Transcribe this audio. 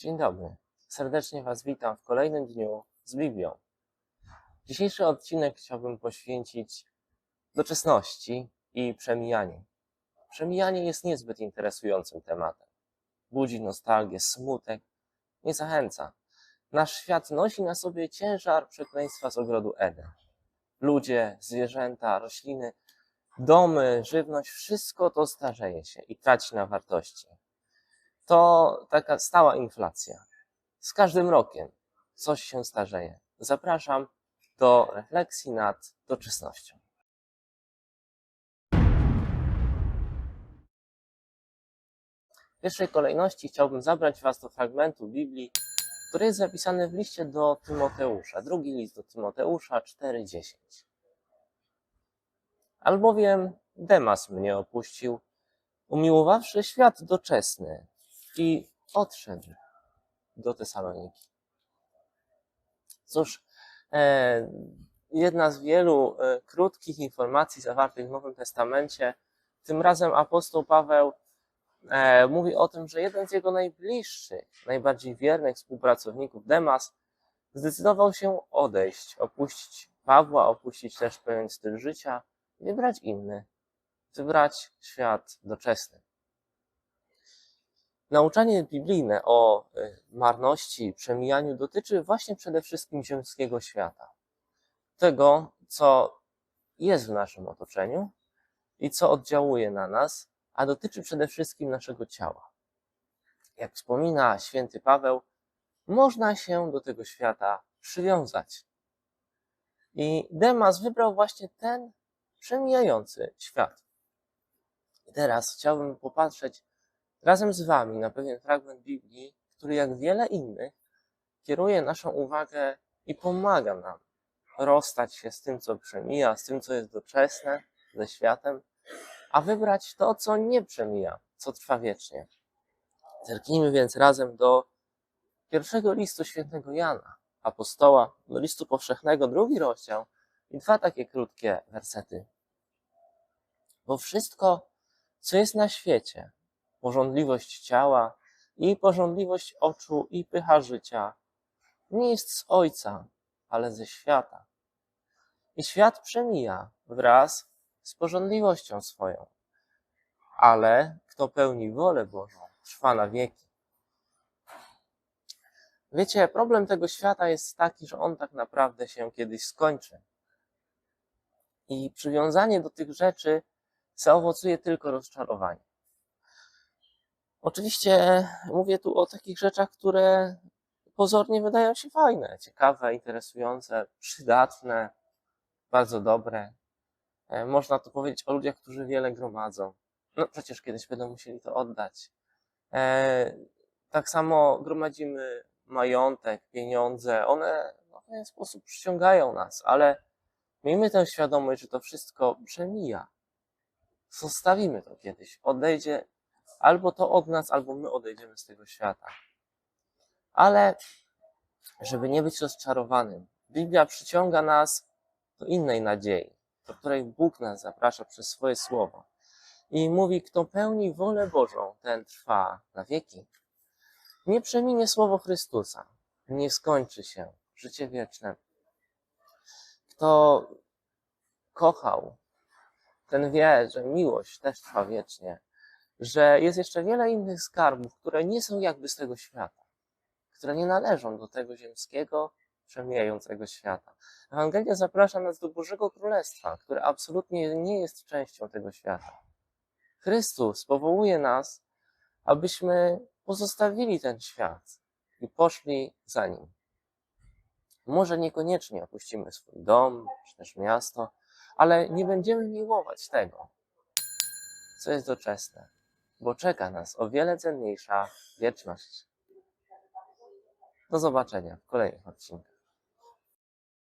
Dzień dobry. Serdecznie Was witam w kolejnym dniu z Biblią. Dzisiejszy odcinek chciałbym poświęcić doczesności i przemijaniu. Przemijanie jest niezbyt interesującym tematem. Budzi nostalgię, smutek, nie zachęca. Nasz świat nosi na sobie ciężar przekleństwa z ogrodu Eden. Ludzie, zwierzęta, rośliny, domy, żywność, wszystko to starzeje się i traci na wartości to taka stała inflacja. Z każdym rokiem coś się starzeje. Zapraszam do refleksji nad doczesnością. W pierwszej kolejności chciałbym zabrać Was do fragmentu Biblii, który jest zapisany w liście do Tymoteusza. Drugi list do Tymoteusza 4:10. Albowiem Demas mnie opuścił, umiłowawszy świat doczesny i odszedł do Tesaloniki. Cóż, e, jedna z wielu e, krótkich informacji zawartych w Nowym Testamencie. Tym razem apostoł Paweł e, mówi o tym, że jeden z jego najbliższych, najbardziej wiernych współpracowników, Demas, zdecydował się odejść, opuścić Pawła, opuścić też pewien styl życia, wybrać inny, wybrać świat doczesny. Nauczanie biblijne o y, marności przemijaniu dotyczy właśnie przede wszystkim ziemskiego świata. Tego, co jest w naszym otoczeniu i co oddziałuje na nas, a dotyczy przede wszystkim naszego ciała. Jak wspomina święty Paweł, można się do tego świata przywiązać. I Demas wybrał właśnie ten przemijający świat. Teraz chciałbym popatrzeć razem z Wami na pewien fragment Biblii, który jak wiele innych kieruje naszą uwagę i pomaga nam rozstać się z tym, co przemija, z tym, co jest doczesne, ze światem, a wybrać to, co nie przemija, co trwa wiecznie. Zerknijmy więc razem do pierwszego listu świętego Jana, apostoła, do listu powszechnego, drugi rozdział i dwa takie krótkie wersety. Bo wszystko, co jest na świecie, pożądliwość ciała i pożądliwość oczu i pycha życia nie jest z Ojca, ale ze świata. I świat przemija wraz z pożądliwością swoją. Ale kto pełni wolę Bożą, trwa na wieki. Wiecie, problem tego świata jest taki, że on tak naprawdę się kiedyś skończy. I przywiązanie do tych rzeczy zaowocuje tylko rozczarowanie. Oczywiście mówię tu o takich rzeczach, które pozornie wydają się fajne, ciekawe, interesujące, przydatne, bardzo dobre. E, można tu powiedzieć o ludziach, którzy wiele gromadzą. No przecież kiedyś będą musieli to oddać. E, tak samo gromadzimy majątek, pieniądze. One w pewien sposób przyciągają nas, ale miejmy tę świadomość, że to wszystko przemija. Zostawimy to kiedyś. Odejdzie albo to od nas, albo my odejdziemy z tego świata. Ale, żeby nie być rozczarowanym, Biblia przyciąga nas do innej nadziei, do której Bóg nas zaprasza przez swoje słowo. I mówi, kto pełni wolę Bożą, ten trwa na wieki. Nie przeminie słowo Chrystusa, nie skończy się życie wieczne. Kto kochał, ten wie, że miłość też trwa wiecznie że jest jeszcze wiele innych skarbów, które nie są jakby z tego świata, które nie należą do tego ziemskiego, przemijającego świata. Ewangelia zaprasza nas do Bożego Królestwa, które absolutnie nie jest częścią tego świata. Chrystus powołuje nas, abyśmy pozostawili ten świat i poszli za nim. Może niekoniecznie opuścimy swój dom, czy też miasto, ale nie będziemy miłować tego, co jest doczesne, bo czeka nas o wiele cenniejsza wieczność. Do zobaczenia w kolejnych odcinkach.